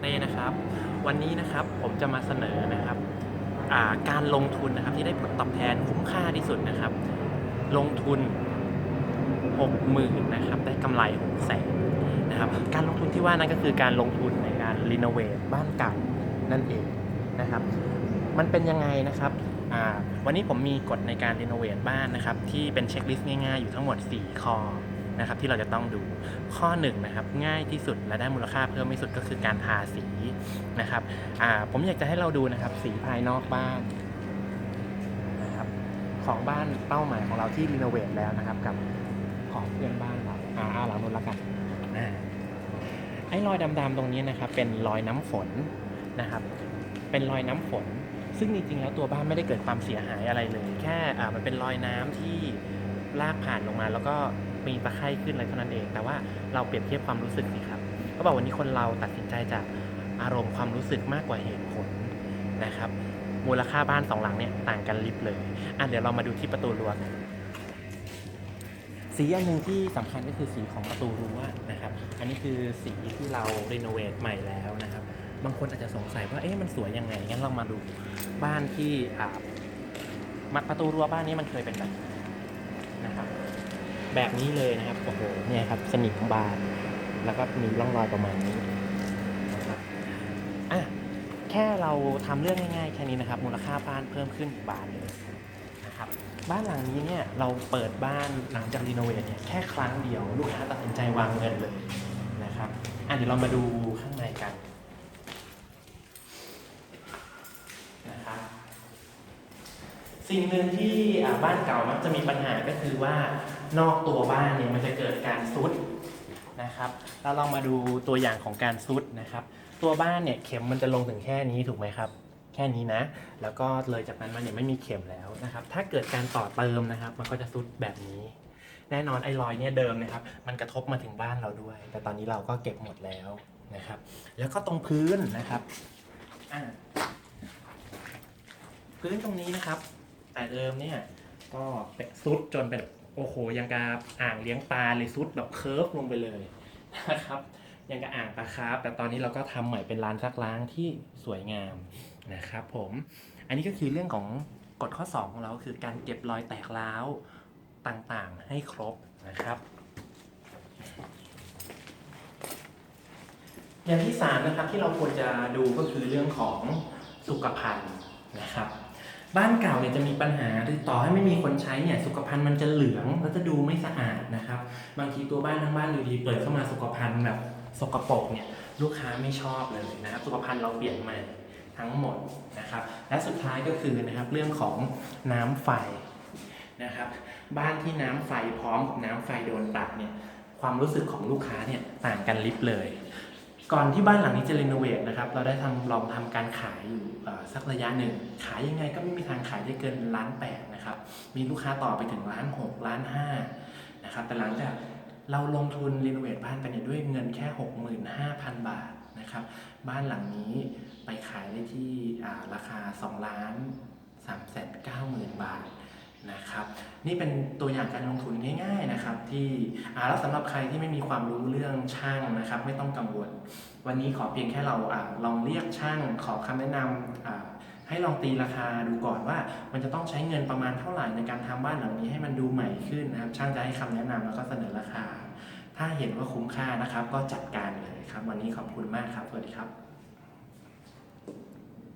เต้นะครับวันนี้นะครับผมจะมาเสนอนะครับาการลงทุนนะครับที่ได้ผลตอบแทนคุ้มค่าที่สุดนะครับ ลงทุน 60,000นะครับได้กำไร6แสนนะครับการลงทุนที่ว่านั้นก็คือการลงทุนในการรีโนเวทบ้านเก่านั่นเองนะครับมันเป็นยังไงนะครับวันนี้ผมมีกฎในการรีโนเวทบ้านนะครับที่เป็นเช็คลิสต์ง่ายๆอยู่ทั้งหมด 4 ข้อ นะครับที่เราจะต้องดูข้อ1นงนะครับง่ายที่สุดและได้มูลค่าเพิ่มที่สุดก็คือการทาสีนะครับผมอยากจะให้เราดูนะครับสีภายนอกบ้านนะครับของบ้านเป้าหมายของเราที่รีโนเวทแล้วนะครับกับของเพื่อนบ้านเราอ่าหลังนู้นล้วกันอ่าไอ้รอยดำๆตรงนี้นะครับเป็นรอยน้ำฝนนะครับเป็นรอยน้ำฝน ซึ่งจริงๆแล้วตัวบ้านไม่ได้เกิดความเสียหายอะไรเลย แค่มันเป็นรอยน้ำที่ ลากผ่านลงมา แล้วก็มีตะไคร่ขึ้นอะไรเท่านั้นเอง แต่ว่าเราเปรียบเทียบความรู้สึกสิครับเขาบอกวันนี้คนเราตัดสินใจจากอารมณ์ความรู้สึกมากกว่าเหตุผลนะครับ มูลค่าบ้านสองหลังเนี่ยต่างกันลิบเลยอะเดี๋ยวเรามาดูที่ประตูรั้วกันสีอันหนึ่งที่สำคัญก็คือสีของประตูรั้วนะครับ อันนี้คือสีที่เรารีโนเวทใหม่แล้วนะครับ บางคนอาจจะสงสัยว่าเอ๊ะมันสวยยังไงงั้นเรามาดูบ้านที่อ่ามาประตูรั้วบ้านนี้มันเคยเป็นแบบ แบบนี้เลยนะครับโอ้โหเนี่ยครับสนิมบานแล้วก็มีร่องรอยประมาณนี้นะครับอะแค่เราทำเรื่องง่ายๆแค่นี้นะครับ มูลค่าบ้านเพิ่มขึ้นอีกบานเลยนะครับบ้านหลังนี้เนี่ยเราเปิดบ้านหลังจากรีโนเวทเนี่ยแค่ครั้งเดียวลูกค้าตัดสินใจวางเงินเลยนะครับอะเดี๋ยวเรามาดูข้างในกัน นะครับ สิ่งหนึ่งที่บ้านเก่ามักจะมีปัญหาก็คือว่านอกตัวบ้านเนี่ยมันจะเกิดการซุดนะครับเราลองมาดูตัวอย่างของการซุดนะครับ ตัวบ้านเนี่ยเข็มมันจะลงถึงแค่นี้ถูกไหมครับแค่นี้นะ แล้วก็เลยจากนั้นมาเนี่ยไม่มีเข็มแล้วนะครับ ถ้าเกิดการต่อเติมนะครับ มันก็จะซุดแบบนี้ แน่นอนไอ้รอยเนี่ยเดิมนะครับ มันกระทบมาถึงบ้านเราด้วย แต่ตอนนี้เราก็เก็บหมดแล้วนะครับ แล้วก็ตรงพื้นนะครับ พื้นตรงนี้นะครับ แต่เดิมเนี่ย ก็ซุดจนเป็นโอ้โหยังกับอ่างเลี้ยงปลาเลยซุดแบบเคิร์ฟลงไปเลยนะครับยังกับอ่างปลาคาร์ฟแต่ตอนนี้เราก็ทำใหม่เป็นลานซักล้างที่สวยงามนะครับผมอันนี้ก็คือเรื่องของกฎข้อ 2 ของเราคือการเก็บรอยแตกร้าวต่างๆ ให้ครบนะครับ อย่างที่สามนะครับที่เราควรจะดูก็คือเรื่องของสุขภัณฑ์นะครับ บ้านเก่าเนี่ยจะมีปัญหาคือต่อให้ไม่มีคนใช้เนี่ยสุขภัณฑ์มันจะเหลืองแล้วจะดูไม่สะอาดนะครับ บางทีตัวบ้านทั้งบ้านอยู่ดีเปิดเข้ามาสุขภัณฑ์แบบสกปรกเนี่ยลูกค้าไม่ชอบเลยนะครับสุขภัณฑ์เราเปลี่ยนใหม่ทั้งหมดนะครับ และสุดท้ายก็คือนะครับเรื่องของน้ำไฟนะครับ บ้านที่น้ำไฟพร้อมกับน้ำไฟโดนตัดเนี่ยความรู้สึกของลูกค้าเนี่ยต่างกันลิบเลย ก่อนที่บ้านหลังนี้จะรีโนเวทนะครับ เราได้ทำลองทำการขายอยู่สักระยะหนึ่ง ขายยังไงก็ไม่มีทางขายได้เกินล้านแปดนะครับ มีลูกค้าต่อไปถึงล้านหกล้านห้านะครับ แต่หลังจากเราลงทุนรีโนเวทบ้านไปเนี่ยด้วยเงินแค่ 65,000 บาทนะครับ บ้านหลังนี้ไปขายได้ที่อ่าราคา 2 ล้าน3แสน9หมื่นบาท นะครับ นี่เป็นตัวอย่างการลงทุนง่ายๆนะครับ ที่อ่าแล้วสำหรับใครที่ไม่มีความรู้เรื่องช่างนะครับ ไม่ต้องกังวล วันนี้ขอเพียงแค่เราอาลองเรียกช่างขอคำแนะนำอ่าให้ลองตีราคาดูก่อนว่า มันจะต้องใช้เงินประมาณเท่าไหร่ในการทำบ้านหลังนี้ให้มันดูใหม่ขึ้นนะครับ ช่างจะให้คำแนะนำแล้วก็เสนอราคา ถ้าเห็นว่าคุ้มค่านะครับ ก็จัดการเลยครับ วันนี้ขอบคุณมากครับสวัสดีครับ